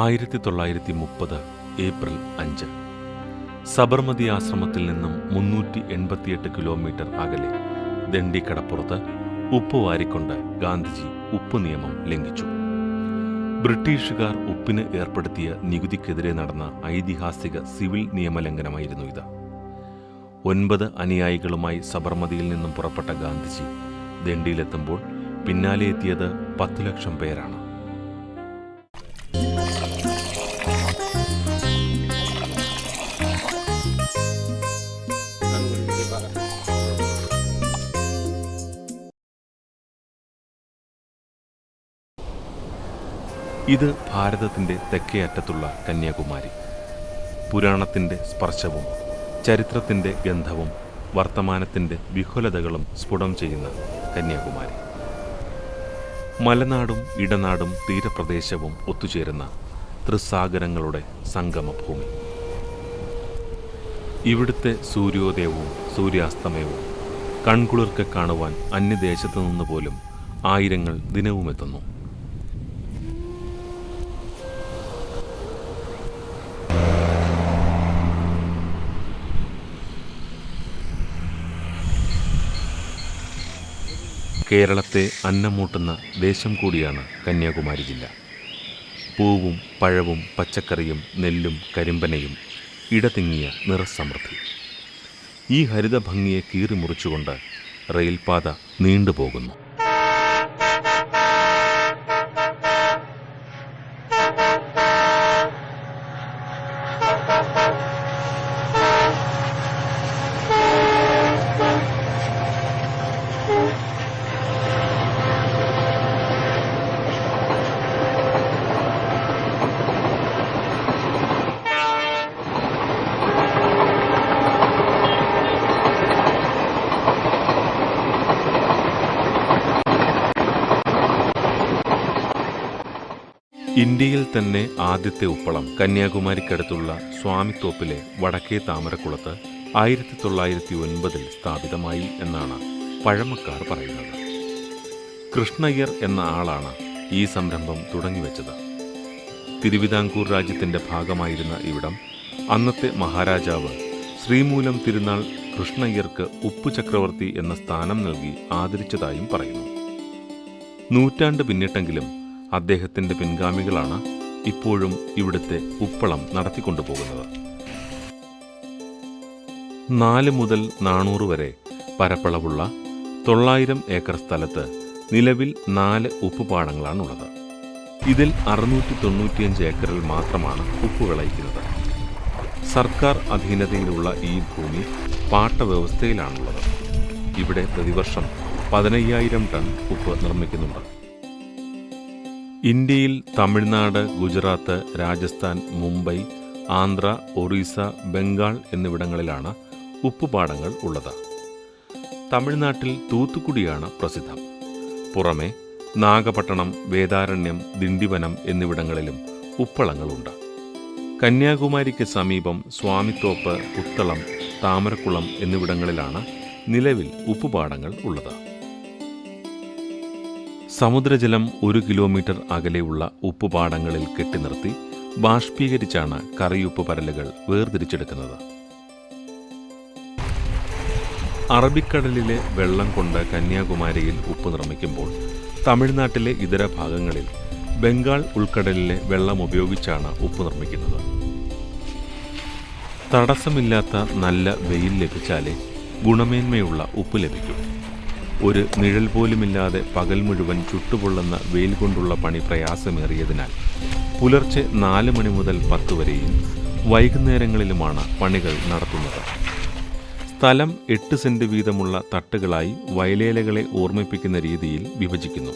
ആയിരത്തി തൊള്ളായിരത്തി മുപ്പത് ഏപ്രിൽ അഞ്ച്. സബർമതി ആശ്രമത്തിൽ നിന്നും മുന്നൂറ്റി എൺപത്തിയെട്ട് കിലോമീറ്റർ അകലെ ദണ്ഡിക്കടപ്പുറത്ത് ഉപ്പ് വാരിക്കൊണ്ട് ഗാന്ധിജി ഉപ്പ് നിയമം ലംഘിച്ചു. ബ്രിട്ടീഷുകാർ ഉപ്പിന് ഏർപ്പെടുത്തിയ നികുതിക്കെതിരെ നടന്ന ഐതിഹാസിക സിവിൽ നിയമലംഘനമായിരുന്നു ഇത്. ഒൻപത് അനുയായികളുമായി സബർമതിയിൽ നിന്നും പുറപ്പെട്ട ഗാന്ധിജി ദണ്ഡിയിലെത്തുമ്പോൾ പിന്നാലെ എത്തിയത് പത്തു ലക്ഷം പേരാണ്. ഇത് ഭാരതത്തിന്റെ തെക്കേ അറ്റത്തുള്ള കന്യാകുമാരി. പുരാണത്തിന്റെ സ്പർശവും ചരിത്രത്തിന്റെ ഗന്ധവും വർത്തമാനത്തിന്റെ വിഹുലതകളും സ്ഫുടം ചെയ്യുന്ന കന്യാകുമാരി. മലനാടും ഇടനാടും തീരപ്രദേശവും ഒത്തുചേരുന്ന ത്രിസാഗരങ്ങളുടെ സംഗമഭൂമി. ഇവിടുത്തെ സൂര്യോദയവും സൂര്യാസ്തമയവും കൺകുളിർക്ക് കാണുവാൻ അന്യദേശത്തു നിന്ന് പോലും ആയിരങ്ങൾ ദിനവുമെത്തുന്നു. കേരളത്തെ അന്നമൂട്ടുന്ന ദേശം കൂടിയാണ് കന്യാകുമാരി ജില്ല. പൂവും പഴവും പച്ചക്കറിയും നെല്ലും കരിമ്പനയും ഇടതിങ്ങിയ നിറസമൃദ്ധി. ഈ ഹരിതഭംഗിയെ കീറിമുറിച്ചുകൊണ്ട് റെയിൽപാത നീണ്ടുപോകുന്നു. ഇന്ത്യയിൽ തന്നെ ആദ്യത്തെ ഉപ്പളം കന്യാകുമാരിക്കടുത്തുള്ള സ്വാമിത്തോപ്പിലെ വടക്കേ താമരക്കുളത്ത് ആയിരത്തി തൊള്ളായിരത്തി ഒൻപതിൽ സ്ഥാപിതമായി എന്നാണ് പഴമക്കാർ പറയുന്നത്. കൃഷ്ണയ്യർ എന്ന ആളാണ് ഈ സംരംഭം തുടങ്ങിവെച്ചത്. തിരുവിതാംകൂർ രാജ്യത്തിന്റെ ഭാഗമായിരുന്ന ഇവിടം അന്നത്തെ മഹാരാജാവ് ശ്രീമൂലം തിരുനാൾ കൃഷ്ണയ്യർക്ക് ഉപ്പു ചക്രവർത്തി എന്ന സ്ഥാനം നൽകി ആദരിച്ചതായും പറയുന്നു. നൂറ്റാണ്ട് പിന്നിട്ടെങ്കിലും അദ്ദേഹത്തിന്റെ പിൻഗാമികളാണ് ഇപ്പോഴും ഇവിടുത്തെ ഉപ്പളം നടത്തിക്കൊണ്ടുപോകുന്നത്. നാല് മുതൽ നാനൂറ് വരെ പരപ്പളവുള്ള തൊള്ളായിരം ഏക്കർ സ്ഥലത്ത് നിലവിൽ നാല് ഉപ്പുപാടങ്ങളാണുള്ളത് ഇതിൽ അറുന്നൂറ്റി തൊണ്ണൂറ്റിയഞ്ച് ഏക്കറിൽ മാത്രമാണ് ഉപ്പ് വിളയിക്കുന്നത്. സർക്കാർ അധീനതയിലുള്ള ഈ ഭൂമി പാട്ടവ്യവസ്ഥയിലാണുള്ളത്. ഇവിടെ പ്രതിവർഷം പതിനയ്യായിരം ടൺ ഉപ്പ് നിർമ്മിക്കുന്നുണ്ട്. ഇന്ത്യയിൽ തമിഴ്നാട് ഗുജറാത്ത് രാജസ്ഥാൻ മുംബൈ ആന്ധ്ര ഒറീസ ബംഗാൾ എന്നിവിടങ്ങളിലാണ് ഉപ്പുപാടങ്ങൾ ഉള്ളത്. തമിഴ്നാട്ടിൽ തൂത്തുക്കുടിയാണ് പ്രസിദ്ധം. പുറമെ നാഗപട്ടണം വേദാരണ്യം ദിണ്ടിവനം എന്നിവിടങ്ങളിലും ഉപ്പളങ്ങളുണ്ട്. കന്യാകുമാരിക്ക് സമീപം സ്വാമിത്തോപ്പ് പുത്തളം താമരക്കുളം എന്നിവിടങ്ങളിലാണ് നിലവിൽ ഉപ്പുപാടങ്ങൾ ഉള്ളത്. സമുദ്രജലം ഒരു കിലോമീറ്റർ അകലെയുള്ള ഉപ്പുപാടങ്ങളിൽ കെട്ടിനിർത്തി ബാഷ്പീകരിച്ചാണ് കറിയുപ്പ് പരലുകൾ വേർതിരിച്ചെടുക്കുന്നത്. അറബിക്കടലിലെ വെള്ളം കൊണ്ട് കന്യാകുമാരിയിൽ ഉപ്പ് നിർമ്മിക്കുമ്പോൾ തമിഴ്നാട്ടിലെ ഇതര ഭാഗങ്ങളിൽ ബംഗാൾ ഉൾക്കടലിലെ വെള്ളം ഉപയോഗിച്ചാണ് ഉപ്പ് നിർമ്മിക്കുന്നത്. തടസ്സമില്ലാത്ത നല്ല വെയിൽ ലഭിച്ചാലേ ഗുണമേന്മയുള്ള ഉപ്പ് ലഭിക്കൂ. ഒരു നിഴൽ പോലുമില്ലാതെ പകൽ മുഴുവൻ ചുട്ടുപൊള്ളുന്ന വെയിൽ കൊണ്ടുള്ള പണി പ്രയാസമേറിയതിനാൽ പുലർച്ചെ നാല് മണി മുതൽ പത്ത് വരെയും വൈകുന്നേരങ്ങളിലുമാണ് പണികൾ നടത്തുന്നത്. സ്ഥലം എട്ട് സെന്റ് വീതമുള്ള തട്ടുകളായി വയലേലകളെ ഓർമ്മിപ്പിക്കുന്ന രീതിയിൽ വിഭജിക്കുന്നു.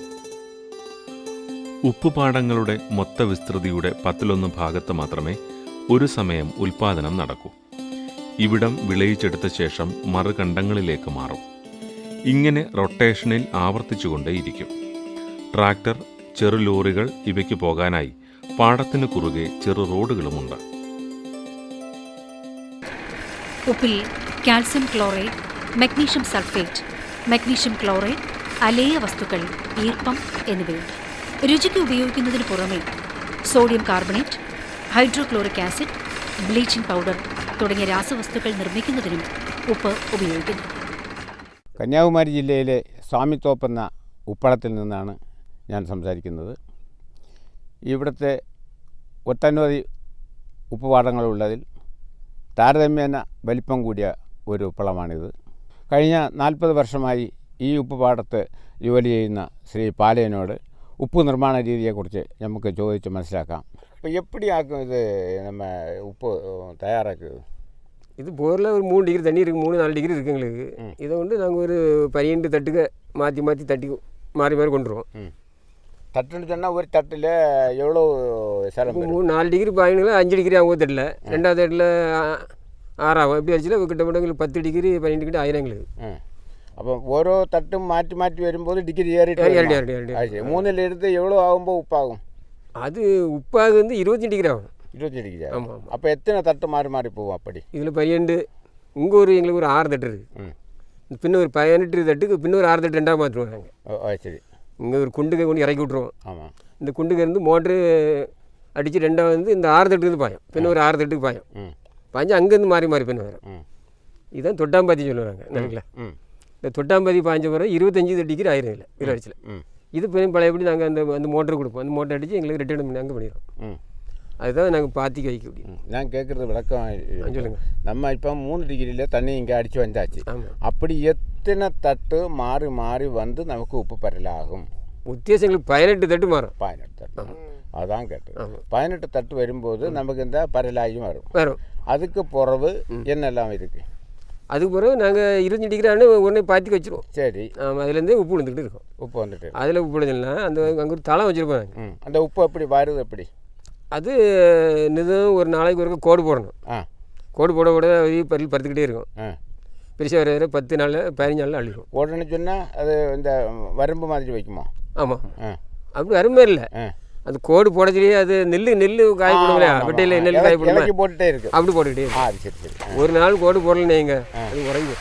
ഉപ്പുപാടങ്ങളുടെ മൊത്ത വിസ്തൃതിയുടെ പത്തിലൊന്ന് ഭാഗത്ത് മാത്രമേ ഒരു സമയം ഉൽപാദനം നടക്കൂ. ഇവിടം വിളയിച്ചെടുത്ത ശേഷം മറുകണ്ടങ്ങളിലേക്ക് മാറും. ഇങ്ങനെ റൊട്ടേഷനിൽ ആവർത്തിച്ചുകൊണ്ടേയിരിക്കും. ട്രാക്ടർ ചെറു ലോറികൾ ഇവയ്ക്ക് പോകാനായി പാടത്തിന് കുറുകെ ചെറു റോഡുകളുമുണ്ട്. ഉപ്പിൽ calcium chloride magnesium sulphate magnesium chloride അലേയ വസ്തുക്കൾ ഈർപ്പം എന്നിവയുണ്ട് രുചിക്ക് ഉപയോഗിക്കുന്നതിന് പുറമെ sodium carbonate hydrochloric acid bleaching powder തുടങ്ങിയ രാസവസ്തുക്കൾ നിർമ്മിക്കുന്നതിനും ഉപ്പ് ഉപയോഗിക്കുന്നു. കന്യാകുമാരി ജില്ലയിലെ സ്വാമിത്തോപ്പ് എന്ന ഉപ്പളത്തിൽ നിന്നാണ് ഞാൻ സംസാരിക്കുന്നത്. ഇവിടുത്തെ ഒട്ടനവധി ഉപ്പുപാടങ്ങളുള്ളതിൽ താരതമ്യേന വലിപ്പം കൂടിയ ഒരു ഉപ്പളമാണിത്. കഴിഞ്ഞ നാൽപ്പത് വർഷമായി ഈ ഉപ്പുപാടത്ത് ജോലി ചെയ്യുന്ന ശ്രീ പാലയനോട് ഉപ്പ് നിർമ്മാണ രീതിയെക്കുറിച്ച് നമുക്ക് ചോദിച്ച് മനസ്സിലാക്കാം. അപ്പോൾ എപ്പിടിയാക്കും ഇത് നമ്മ ഉപ്പ് തയ്യാറാക്കുക? இது போரில் ஒரு மூணு டிகிரி தண்ணி இருக்குது மூணு நாலு டிகிரி இருக்குது எங்களுக்கு. இதை வந்து நாங்கள் ஒரு பனிரெண்டு தட்டுக்க மாற்றி மாற்றி தட்டி மாறி மாறி கொண்டுருவோம். தட்டுன்னு சொன்னால் ஒரு தட்டில் எவ்வளோ சிரமம் மூணு நாலு டிகிரி பாயினுங்களா அஞ்சு டிகிரி அவங்க தட்டில். ரெண்டாவது தட்டில் ஆறாகும் எப்படி ஆச்சுன்னா கிட்டத்தட்ட எங்களுக்கு பத்து டிகிரி பன்னெண்டு டிகிரி ஆயிரம் எங்களுக்கு. அப்போ ஓரோ தட்டும் மாற்றி மாற்றி வரும்போது டிகிரி ஏறிட்டு மூணுலேருந்து எவ்வளோ ஆகும்போது உப்பாகும்? அது உப்பாக வந்து இருபத்தஞ்சு டிகிரி ஆகும். இருபத்தேழு கிலோ ஆமாம் அப்போ எத்தனை தட்டு மாறி மாறி போவோம் அப்படி? இதில் பையண்டு இங்கே ஒரு எங்களுக்கு ஒரு ஆறு தட்டு இருக்குது பின்ன ஒரு பதினெட்டு தட்டுக்கு பின்ன ஒரு ஆறு தட்டு ரெண்டாக மாற்றுவோம் நாங்கள் சரி. இங்கே ஒரு குண்டுகை கொண்டு இறக்கி விட்ருவோம் ஆமாம். இந்த குண்டுகை இருந்து மோட்ரு அடித்து ரெண்டாவது வந்து இந்த ஆறு தட்டுக்கு பாயம். பின்ன ஒரு ஆறு தட்டுக்கு பாயம். பாஞ்சு அங்கேருந்து மாறி மாறி பின்ன வரும். இதுதான் தொட்டாம்பாத்தி சொல்லுவாங்க நினைக்கல இந்த தொட்டாம்பாத்தி பாய்ஞ்ச பிறகு இருபத்தஞ்சி தட்டிக்கு ஆயிரம் இல்லை இருபடிச்சில் இது பழையபடி நாங்கள் அந்த அந்த மோட்டர் கொடுப்போம். அந்த மோட்டர் அடித்து எங்களுக்கு ரிட்டர்ன் பண்ணி அங்கே பண்ணிடுவோம் அதுதான் நாங்கள் பாத்திக்கு வைக்க முடியும். நான் கேட்குறது விளக்கம் சொல்லுங்கள் நம்ம இப்போ மூணு டிகிரியில் தண்ணி இங்கே அடித்து வந்தாச்சு. அப்படி எத்தனை தட்டு மாறி மாறி வந்து நமக்கு உப்பு பரலாகும்? வித்தியாசங்களுக்கு பதினெட்டு தட்டு வரும் பதினெட்டு தட்டு. அதான் கேட்டு பதினெட்டு தட்டு வரும்போது நமக்கு இந்த பரலாயும் வரும். வரும். அதுக்கு பிறகு என்னெல்லாம் இருக்குது அதுக்கு பிறகு நாங்கள் இருபத்தஞ்சு டிகிரி ஆனால் உடனே பாத்திக்கு வச்சுருவோம். சரி. அதுலேருந்து உப்பு விழுந்துக்கிட்டு இருக்கோம். உப்பு வந்துட்டு அதில் உப்பு விழுந்துலாம் அந்த அங்கே ஒரு தளம் வச்சுருப்போம் அந்த உப்பு எப்படி வருது எப்படி? அது நிதம் ஒரு நாளைக்கு ஒரு கோடு போடணும். கோடு போட போட அது பருள் பருத்துக்கிட்டே இருக்கும். பெருசாக வர வர பத்து நாள் பதினஞ்சு நாளில் அள்ளிடும் உடனே சொன்னால் அது இந்த வரம்பு மாதிரி வைக்குமா? ஆமாம் அப்படி அருமை இல்லை. ஆ. அந்த கோடு போடச்சிலேயே அது நெல் நெல் காய போடுங்களே வெட்டையில் நெல் காய இலக்கி போட்டுட்டே இருக்கு. அப்படி போட்டுக்கிட்டே அது சரி சரி. ஒரு நாள் கோடு போடலன்னு வைங்க அது உறையும்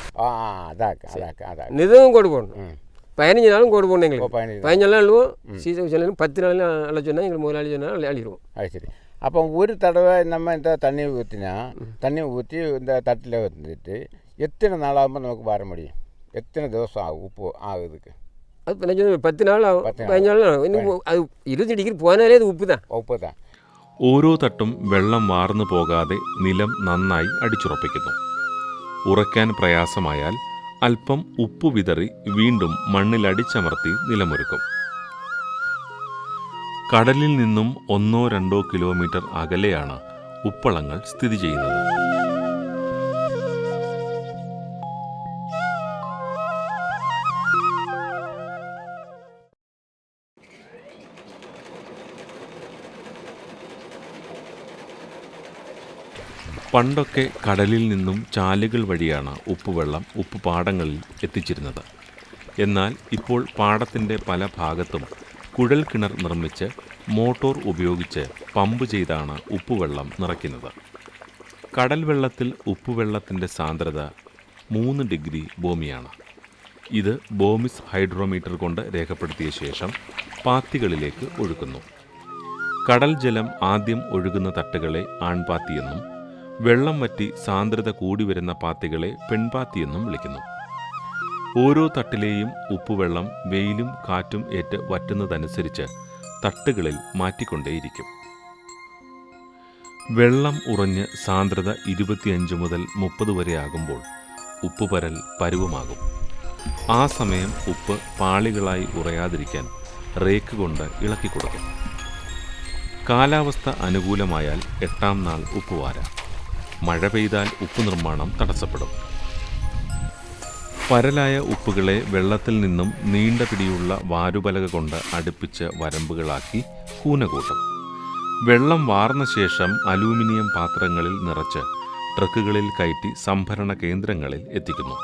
அதாக்கு அதாக்கு நிதமும் கோடு போடணும். பதினஞ்சு நாளும் கோடு போடணும் எங்களுக்கு பதினஞ்சு நாள் அழுவோம் சீசன் சொன்னாலும் பத்து நாள் அழ சொன்னால் எங்களுக்கு முதலாளி சொன்னால் அழிடுவோம் அது சரி அப்போ ஒரு தடவை நம்ம இந்த தண்ணி ஊற்றினா தண்ணி ஊற்றி இந்த தட்டில் வந்துட்டு எத்தனை நாளாகுമ്പോൾ நமக்கு வர முடியும் எத்தனை ദിവസം ஆகும் உப்பு ஆகுதுக்கு அது பதினஞ்சு பத்து நாள் ஆகும் பதினஞ்சு நாள் இன்னும் அது இருபது டிகிரி போனாலே அது உப்பு தான் உப்பு தான் ഓരോ തട്ടും വെള്ളം വാർന്നു പോകാതെ നിലം നന്നായി അടിച്ചുറപ്പിക്കുന്നു ഉറക്കാൻ പ്രയാസമായാൽ അല്പം ഉപ്പ് വിതറി വീണ്ടും മണ്ണിൽ അടിച്ചമർത്തി നിലമൊരുക്കും കടലിൽ നിന്നും ഒന്നോ രണ്ടോ കിലോമീറ്റർ അകലെയാണ് ഉപ്പളങ്ങൾ സ്ഥിതി ചെയ്യുന്നത്. പണ്ടൊക്കെ കടലിൽ നിന്നും ചാലുകൾ വഴിയാണ് ഉപ്പുവെള്ളം ഉപ്പുപാടങ്ങളിൽ എത്തിച്ചിരുന്നത്. എന്നാൽ ഇപ്പോൾ പാടത്തിന്റെ പല ഭാഗത്തും കുഴൽ കിണർ നിർമ്മിച്ച് മോട്ടോർ ഉപയോഗിച്ച് പമ്പ് ചെയ്താണ് ഉപ്പുവെള്ളം നിറയ്ക്കുന്നത്. കടൽ വെള്ളത്തിൽ ഉപ്പുവെള്ളത്തിന്റെ സാന്ദ്രത മൂന്ന് ഡിഗ്രി ഭൂമിയാണ്. ഇത് ബോമിസ് ഹൈഡ്രോമീറ്റർ കൊണ്ട് രേഖപ്പെടുത്തിയ ശേഷം പാത്തികളിലേക്ക് ഒഴുക്കുന്നു. കടൽ ജലം ആദ്യം ഒഴുകുന്ന തട്ടുകളെ ആൺപാത്തിയെന്നും വെള്ളം വറ്റി സാന്ദ്രത കൂടി വരുന്ന പാത്തികളെ പെൺപാത്തിയെന്നും വിളിക്കുന്നു. ഓരോ തട്ടിലെയും ഉപ്പുവെള്ളം വെയിലും കാറ്റും ഏറ്റ് വറ്റുന്നതനുസരിച്ച് തട്ടുകളിൽ മാറ്റിക്കൊണ്ടേയിരിക്കും. വെള്ളം ഉറഞ്ഞ് സാന്ദ്രത ഇരുപത്തിയഞ്ച് മുതൽ മുപ്പത് വരെ ആകുമ്പോൾ ഉപ്പുപരൽ പരുവമാകും. ആ സമയം ഉപ്പ് പാളികളായി ഉറയാതിരിക്കാൻ റേക്ക് കൊണ്ട് ഇളക്കി കൊടുക്കും കാലാവസ്ഥ അനുകൂലമായാൽ എട്ടാം നാൾ ഉപ്പുവാര. മഴ പെയ്താൽ ഉപ്പ് നിർമ്മാണം തടസ്സപ്പെടും. പരലായ ഉപ്പുകളെ വെള്ളത്തിൽ നിന്നും നീണ്ട പിടിയുള്ള വാരുപലക കൊണ്ട് അടുപ്പിച്ച് വരമ്പുകളാക്കി കൂന കൂട്ടും വെള്ളം വാർന്ന ശേഷം അലൂമിനിയം പാത്രങ്ങളിൽ നിറച്ച് ട്രക്കുകളിൽ കയറ്റി സംഭരണ കേന്ദ്രങ്ങളിൽ എത്തിക്കുന്നു.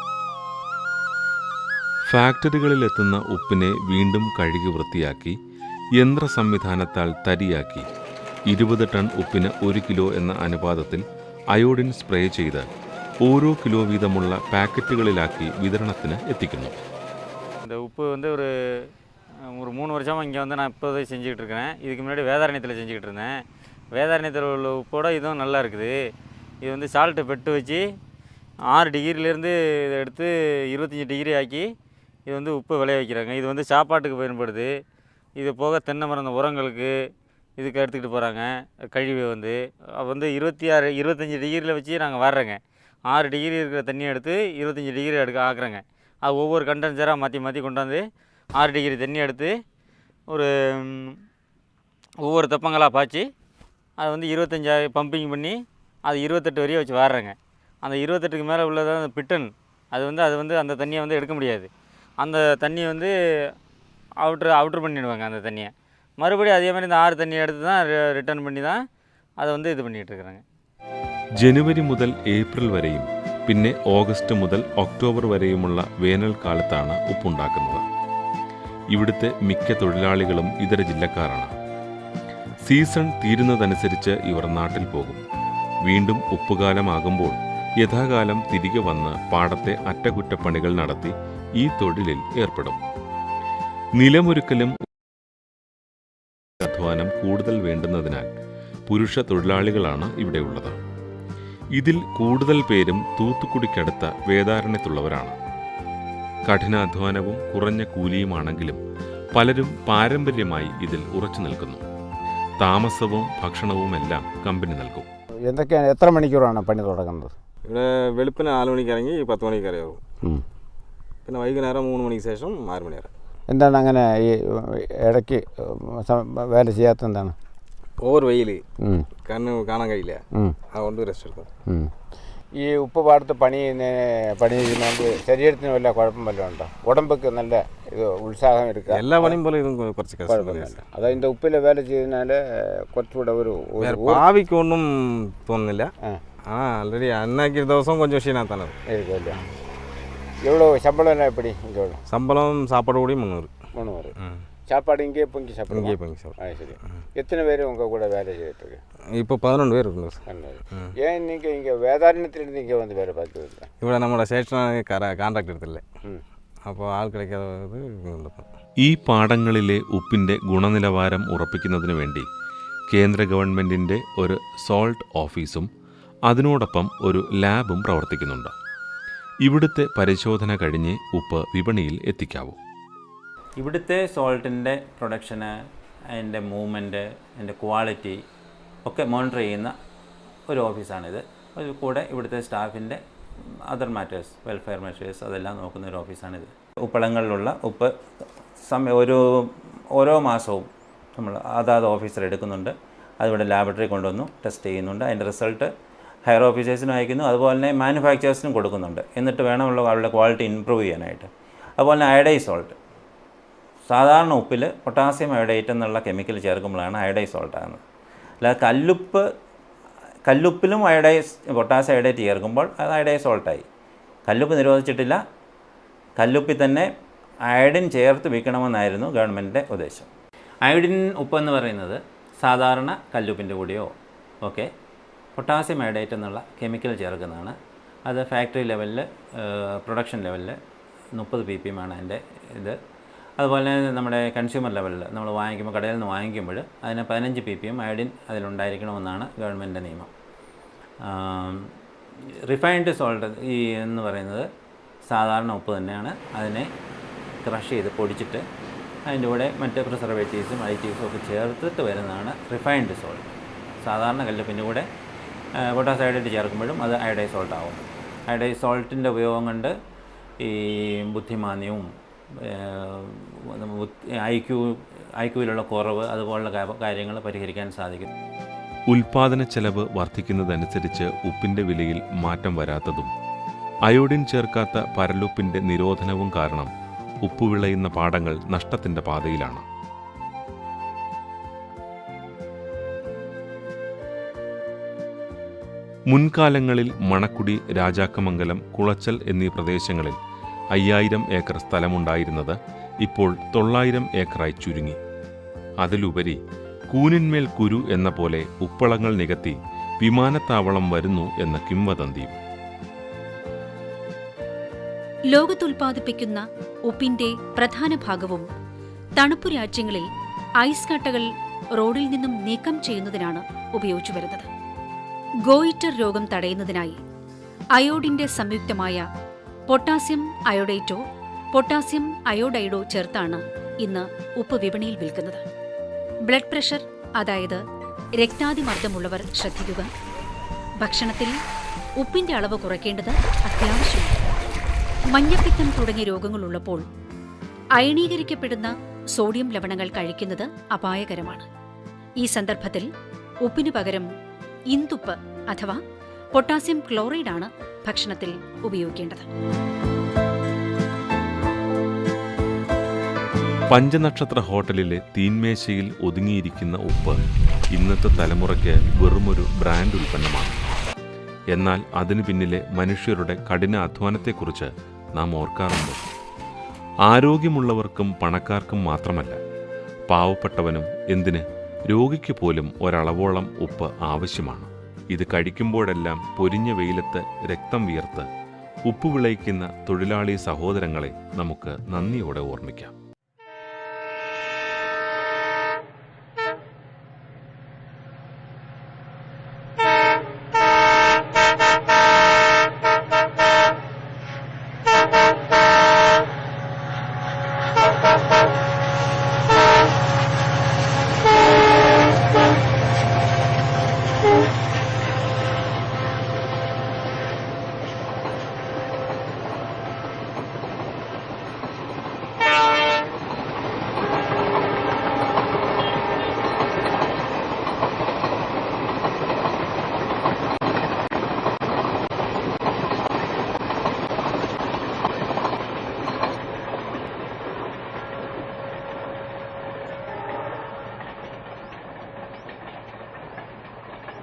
ഫാക്ടറികളിൽ എത്തുന്ന ഉപ്പിനെ വീണ്ടും കഴുകി വൃത്തിയാക്കി യന്ത്ര സംവിധാനത്താൽ തരിയാക്കി ഇരുപത് ടൺ ഉപ്പിന് ഒരു കിലോ എന്ന അനുപാതത്തിൽ അയോഡിൻ സ്പ്രേ ചെയ്ത് ഓരോ കിലോ വീതമുള്ള പാക്കറ്റുകളിലാക്കി വിതരണത്തിന് എത്തിക്കുന്നു இந்த உப்பு வந்து ஒரு ஒரு மூணு வருஷமாக இங்கே வந்து நான் இப்போதை செஞ்சுக்கிட்டு இருக்கேன் இதுக்கு முன்னாடி வேதாரண்யத்தில் செஞ்சுக்கிட்டு இருந்தேன் வேதாரண்யத்தில் உள்ள உப்போட இதுவும் நல்லா இருக்குது இது வந்து சால்ட்டு பெட்டு வச்சு ஆறு டிகிரிலேருந்து இதை எடுத்து இருபத்தஞ்சி டிகிரி ஆக்கி இது வந்து உப்பு விளைய வைக்கிறாங்க இது வந்து சாப்பாட்டுக்கு பயன்படுது இது போக தென்னை மரம் இந்த உரங்களுக்கு இதுக்கு எடுத்துக்கிட்டு போகிறாங்க கழிவு வந்து வந்து இருபத்தி ஆறு இருபத்தஞ்சி டிகிரியில் வச்சு நாங்கள் வர்றோங்க. ஆறு டிகிரி இருக்கிற தண்ணியை எடுத்து இருபத்தஞ்சி டிகிரி எடுக்க ஆக்குறோங்க. அது ஒவ்வொரு கண்டென்சராக மாற்றி மாற்றி கொண்டாந்து ஆறு டிகிரி தண்ணி எடுத்து ஒரு ஒவ்வொரு தெப்பங்களாக பாய்ச்சி அதை வந்து இருபத்தஞ்சா பம்பிங் பண்ணி அது இருபத்தெட்டு வரையும் வச்சு வாடுறேங்க அந்த இருபத்தெட்டுக்கு மேலே உள்ளதான் அந்த பிட்டன் அது வந்து அது வந்து அந்த தண்ணியை வந்து எடுக்க முடியாது. அந்த தண்ணியை வந்து அவுட்ரு அவுட்ரு பண்ணிடுவாங்க அந்த தண்ணியை. மறுபடியும் அதே மாதிரி இந்த ஆறு தண்ணியை எடுத்து தான் ரிட்டர்ன் பண்ணி தான் அதை வந்து இது பண்ணிகிட்டு இருக்கிறாங்க ജനുവരി മുതൽ ഏപ്രിൽ വരെയും പിന്നെ ഓഗസ്റ്റ് മുതൽ ഒക്ടോബർ വരെയുമുള്ള വേനൽക്കാലത്താണ് ഉപ്പുണ്ടാക്കുന്നത് ഇവിടുത്തെ മിക്ക തൊഴിലാളികളും ഇതര ജില്ലക്കാരാണ് സീസൺ തീരുന്നതനുസരിച്ച് ഇവർ നാട്ടിൽ പോകും വീണ്ടും ഉപ്പുകാലമാകുമ്പോൾ യഥാകാലം തിരികെ വന്ന് പാടത്തെ അറ്റകുറ്റപ്പണികൾ നടത്തി ഈ തൊഴിലിൽ ഏർപ്പെടും നിലമൊരുക്കലും അധ്വാനം കൂടുതൽ വേണ്ടുന്നതിനാൽ പുരുഷ തൊഴിലാളികളാണ് ഇവിടെയുള്ളത് ഇതിൽ കൂടുതൽ പേരും തൂത്തുക്കുടിക്കടുത്ത വേദാരണ്യത്തുള്ളവരാണ്. കഠിനാധ്വാനവും കുറഞ്ഞ കൂലിയുമാണെങ്കിലും പലരും പാരമ്പര്യമായി ഇതിൽ ഉറച്ചു നിൽക്കുന്നു. താമസവും ഭക്ഷണവുമെല്ലാം കമ്പനി നൽകും. എന്തൊക്കെയാണ് എത്ര മണിക്കൂറാണ് പണി തുടങ്ങുന്നത്? ഇവിടെ വെളുപ്പിന് നാല് മണിക്ക് ഇറങ്ങി പത്ത് മണിക്ക് ഇറങ്ങും. പിന്നെ വൈകുന്നേരം മൂന്ന് മണിക്ക് ശേഷം ആറ് മണി വരെ. എന്താണ് അങ്ങനെ ഈ ഇടയ്ക്ക് വേല ചെയ്യാത്ത എന്താണ് ഓവർ വെയിൽ കണ്ണ് കാണാൻ കഴിയില്ല. അതുകൊണ്ട് റെസ്റ്റ് എടുക്കും. ഈ ഉപ്പ് പാടത്ത് പണി പണി ചെയ്യുന്നതുകൊണ്ട് ശരീരത്തിന് വല്ല കുഴപ്പം വല്ല ഉണ്ടോ? ഉടമ്പക്ക് നല്ല ഇത് ഉത്സാഹം എടുക്കുക. എല്ലാ പണിയും പോലെ ഇതും കുറച്ച് അതായത് ഇതിന്റെ ഉപ്പിലെ വേല ചെയ്താൽ കുറച്ചുകൂടെ ഒരു ഭാവിക്കൊന്നും തോന്നുന്നില്ല. ആ. ആൾറെഡി അന്നാക്കിയ ദിവസം കൊഞ്ചോഷീനാത്താണ് ക്ഷീണാത്താണ് எவ்வளோ சம்பளம் எல்லாம் எப்படி இங்கே எவ்வளோ சம்பளம் சாப்பாடு கூட முந்நூறு முந்நூறு ம். சாப்பாடு இங்கேயே பொங்கி சாப்பிடுங்க இங்கேயே பொங்கி சாப்பிடுவோம். ஆ சரி எத்தனை பேர் உங்கள் கூட வேலை செய்துட்டு இருக்கு ഇപ്പോൾ പതിനൊന്ന് പേര് ഉണ്ട് സാർ நல்லது. ஏன் நீங்கள் இங்கே வேதாரண்யத்திலிருந்து இங்கே வந்து வேலை பார்க்குறது ഇവിടെ നമ്മുടെ സ്റ്റേഷനാണ് കോൺട്രാക്ട് എടുത്തില്ലേ ம் അപ്പോൾ ആൾ കിടക്കാതെ ഇത് ഈ പാടങ്ങളിലെ ഉപ്പിൻ്റെ ഗുണനിലവാരം ഉറപ്പിക്കുന്നതിനു വേണ്ടി കേന്ദ്ര ഗവൺമെൻറ്റിൻ്റെ ഒരു സോൾട്ട് ഓഫീസും അതിനോടൊപ്പം ഒരു ലാബും പ്രവർത്തിക്കുന്നുണ്ട് ഇവിടുത്തെ പരിശോധന കഴിഞ്ഞ് ഉപ്പ് വിപണിയിൽ എത്തിക്കാവൂ. ഇവിടുത്തെ സോൾട്ടിന്റെ പ്രൊഡക്ഷന് അതിന്റെ മൂവ്മെന്റ് അതിന്റെ ക്വാളിറ്റി ഒക്കെ മോണിറ്റർ ചെയ്യുന്ന ഒരു ഓഫീസാണിത്. കൂടെ ഇവിടുത്തെ സ്റ്റാഫിന്റെ അതർ മാറ്റേഴ്സ് വെൽഫെയർ മെഷേഴ്സ് അതെല്ലാം നോക്കുന്ന ഒരു ഓഫീസാണിത്. ഉപ്പളങ്ങളിലുള്ള ഉപ്പ് സമയം ഒരു ഓരോ മാസവും നമ്മൾ അതാത് ഓഫീസർ എടുക്കുന്നുണ്ട്. അതിവിടെ ലാബറട്ടറി കൊണ്ടുവന്നു ടെസ്റ്റ് ചെയ്യുന്നുണ്ട്. അതിന്റെ റിസൾട്ട് ഹയർ ഓഫീസേഴ്സിനും അയക്കുന്നു. അതുപോലെ തന്നെ മാനുഫാക്ചേഴ്സിനും കൊടുക്കുന്നുണ്ട്. എന്നിട്ട് വേണമുള്ള അവരുടെ ക്വാളിറ്റി ഇമ്പ്രൂവ് ചെയ്യാനായിട്ട്. അതുപോലെ തന്നെ അയഡൈ സോൾട്ട്. സാധാരണ ഉപ്പിൽ പൊട്ടാസ്യം അയഡേറ്റ് എന്നുള്ള കെമിക്കൽ ചേർക്കുമ്പോഴാണ് അയഡൈ സോൾട്ട് ആകുന്നത്. അല്ലാതെ കല്ലുപ്പ് കല്ലുപ്പിലും അയോഡൈസ് പൊട്ടാസ്യം അയഡേറ്റ് ചേർക്കുമ്പോൾ അത് അയഡൈ സോൾട്ടായി. കല്ലുപ്പ് നിരോധിച്ചിട്ടില്ല. കല്ലുപ്പിൽ തന്നെ അയഡിൻ ചേർത്ത് വിൽക്കണമെന്നായിരുന്നു ഗവൺമെന്റിന്റെ ഉദ്ദേശം. അയഡിൻ ഉപ്പെന്ന് പറയുന്നത് സാധാരണ കല്ലുപ്പിന്റെ കൂടിയോ ഒക്കെ പൊട്ടാസ്യം ഐഡേറ്റ് എന്നുള്ള കെമിക്കൽ ചേർക്കുന്നതാണ്. അത് ഫാക്ടറി ലെവലിൽ പ്രൊഡക്ഷൻ ലെവലിൽ മുപ്പത് പി പി ആണ് അതിന്റെ ഇത്. അതുപോലെ നമ്മുടെ കൺസ്യൂമർ ലെവലിൽ നമ്മൾ വാങ്ങിക്കുമ്പോൾ കടയിൽ നിന്ന് വാങ്ങിക്കുമ്പോൾ അതിന് പതിനഞ്ച് പി പി എം അയഡിൻ അതിലുണ്ടായിരിക്കണമെന്നാണ് ഗവൺമെന്റിന്റെ നിയമം. റിഫൈൻഡ് സോൾട്ട് ഈ എന്ന് പറയുന്നത് സാധാരണ ഉപ്പ് തന്നെയാണ്. അതിനെ ക്രഷ് ചെയ്ത് പൊടിച്ചിട്ട് അതിന്റെ കൂടെ മറ്റ് പ്രിസർവേറ്റീവ്സും അഡിറ്റീവ്സും ഒക്കെ ചേർത്തിട്ട് വരുന്നതാണ് റിഫൈൻഡ് സോൾട്ട്. സാധാരണ കല്ലുപ്പിന്റെ കൂടെ പൊട്ടാസ് അയോഡൈറ്റ് ചേർക്കുമ്പോഴും അത് അയഡൈസ് സോൾട്ട് ആവും. അയഡൈസ് സോൾട്ടിന്റെ ഉപയോഗം കൊണ്ട് ഈ ബുദ്ധിമാന്യവും ഐ ക്യു ഐ ക്യുവിലുള്ള കുറവ് അതുപോലുള്ള കാര്യങ്ങൾ പരിഹരിക്കാൻ സാധിക്കും. ഉൽപാദന ചെലവ് വർദ്ധിക്കുന്നതനുസരിച്ച് ഉപ്പിന്റെ വിലയിൽ മാറ്റം വരാത്തതും അയോഡിൻ ചേർക്കാത്ത പരലുപ്പിന്റെ നിരോധനവും കാരണം ഉപ്പ് വിളയുന്ന പാടങ്ങൾ നഷ്ടത്തിന്റെ പാതയിലാണ്. മുൻകാലങ്ങളിൽ മണക്കുടി രാജാക്കമംഗലം കുളച്ചൽ എന്നീ പ്രദേശങ്ങളിൽ അയ്യായിരം ഏക്കർ സ്ഥലമുണ്ടായിരുന്നത് ഇപ്പോൾ തൊള്ളായിരം ഏക്കറായി ചുരുങ്ങി. അതിലുപരി കൂനിന്മേൽ കുരു എന്ന പോലെ ഉപ്പളങ്ങൾ നികത്തി വിമാനത്താവളം വരുന്നു എന്ന കിംവദന്തിയും. ലോകത്തുൽപാദിപ്പിക്കുന്ന ഉപ്പിന്റെ പ്രധാന ഭാഗവും തണുപ്പു രാജ്യങ്ങളിൽ ഐസ് കട്ടകൾ റോഡിൽ നിന്നും നീക്കം ചെയ്യുന്നതിനാണ് ഉപയോഗിച്ചു വരുന്നത്. ഗോയിറ്റർ രോഗം തടയുന്നതിനായി അയോഡിന്റെ സംയുക്തമായ പൊട്ടാസ്യം അയോഡേറ്റോ പൊട്ടാസ്യം അയോഡൈഡോ ചേർത്താണ് ഇന്ന് ഉപ്പ് വിപണിയിൽ വിൽക്കുന്നത്. ബ്ലഡ് പ്രഷർ അതായത് രക്താതിമർദ്ദമുള്ളവർ ശ്രദ്ധിക്കുക. ഭക്ഷണത്തിൽ ഉപ്പിന്റെ അളവ് കുറയ്ക്കേണ്ടത് അത്യാവശ്യമാണ്. മഞ്ഞപ്പിത്തം തുടങ്ങിയ രോഗങ്ങളുള്ളപ്പോൾ അയണീകരിക്കപ്പെടുന്ന സോഡിയം ലവണങ്ങൾ കഴിക്കുന്നത് അപായകരമാണ്. ഈ സന്ദർഭത്തിൽ ഉപ്പിനു പകരം ഇന്തുപ്പ് അഥവാ പൊട്ടാസ്യം ക്ലോറൈഡാണ് ഭക്ഷണത്തിൽ ഉപയോഗിക്കേണ്ടത്. പഞ്ചനക്ഷത്ര ഹോട്ടലിലെ തീൻമേശയിൽ ഒതുങ്ങിയിരിക്കുന്ന ഉപ്പ് ഇന്നത്തെ തലമുറയ്ക്ക് വെറുമൊരു ബ്രാൻഡ് ഉൽപ്പന്നമാണ്. എന്നാൽ അതിനു പിന്നിലെ മനുഷ്യരുടെ കഠിന അധ്വാനത്തെക്കുറിച്ച് നാം ഓർക്കാറുണ്ട്. ആരോഗ്യമുള്ളവർക്കും പണക്കാർക്കും മാത്രമല്ല പാവപ്പെട്ടവനും എന്തിന് രോഗിക്ക് പോലും ഒരളവോളം ഉപ്പ് ആവശ്യമാണ്. ഇത് കഴിക്കുമ്പോഴെല്ലാം പൊരിഞ്ഞ വെയിലത്ത് രക്തം വിയർത്ത് ഉപ്പ് വിളയിക്കുന്ന തൊഴിലാളി സഹോദരങ്ങളെ നമുക്ക് നന്ദിയോടെ ഓർമ്മിക്കാം.